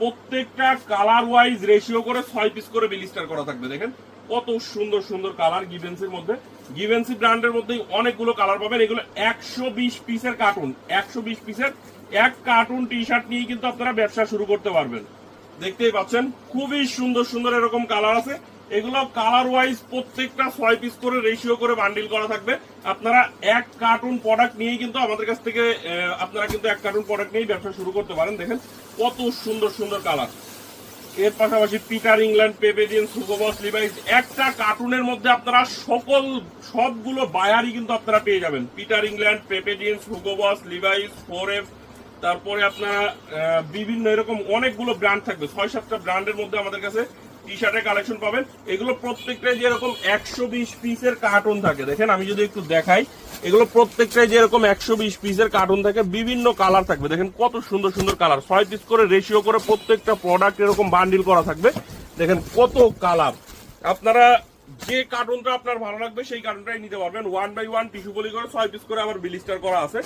প্রত্যেকটা colour wise ratio করে ছয় পিস করে বিলিস্টার করা থাকবে, দেখেন? কত সুন্দর সুন্দর কালার গিভেন্সির মধ্যে। গিভেন্সি ব্র্যান্ডের মধ্যে অনেকগুলো কালার পাবেন। এগুলো একশো বিশ পিসের কার্টুন একশো বিশ পিসের এক কার্টুন টি শার্ট নিয়ে কিন্তু আপনারা ব্যবসা শুরু করতে পারবেন। দেখতেই পাচ্ছেন, খুবই সুন্দর সুন্দর এরকম কালার আছে। এগুলো কালার ওয়াইজ প্রত্যেকটা ছয় পিস করে রেশিও করে বান্ডিল করা থাকবে। আপনারা এক কার্টুন প্রোডাক্ট নিয়েই কিন্তু আমাদের কাছ থেকে আপনারা কিন্তু এক কার্টুন প্রোডাক্ট নিয়েই ব্যবসা শুরু করতে পারেন। দেখেন কত সুন্দর সুন্দর কালারের পাশাপাশি পিটার ইংল্যান্ড পেপেডিয়ান সুগোবস লিভাইস একটা কার্টুনের মধ্যে আপনারা সকল, সবগুলো বায়ারই কিন্তু আপনারা পেয়ে যাবেন। পিটার ইংল্যান্ড পেপেডিয়ান সুগোবস লিভাইস ফোরেভ তারপরে আপনারা বিভিন্ন এরকম অনেকগুলো ব্র্যান্ড থাকবে। ছয়, সাতটা ব্র্যান্ডের মধ্যে আমাদের কাছে টি শার্টের কালেকশন পাবেন। এগুলো প্রত্যেকটাই যেরকম একশো বিশ পিসের কার্টুন থাকে। দেখেন, আমি যদি একটু দেখাই, এগুলো প্রত্যেকটাই যেরকম একশো বিশ পিসের কার্টুন থাকে, বিভিন্ন কালার থাকবে। দেখেন, কত সুন্দর সুন্দর কালার ছয় পিস করে রেশিও করে প্রত্যেকটা প্রোডাক্ট এরকম বান্ডিল করা থাকবে। দেখেন, কত কালার আপনারা যে কার্টুনটা আপনার ভালো লাগবে, সেই কার্টুনটাই নিতে পারবেন। One by one tissue poly করে ছয় পিস করে আবার বিলিস্টার করা আছে।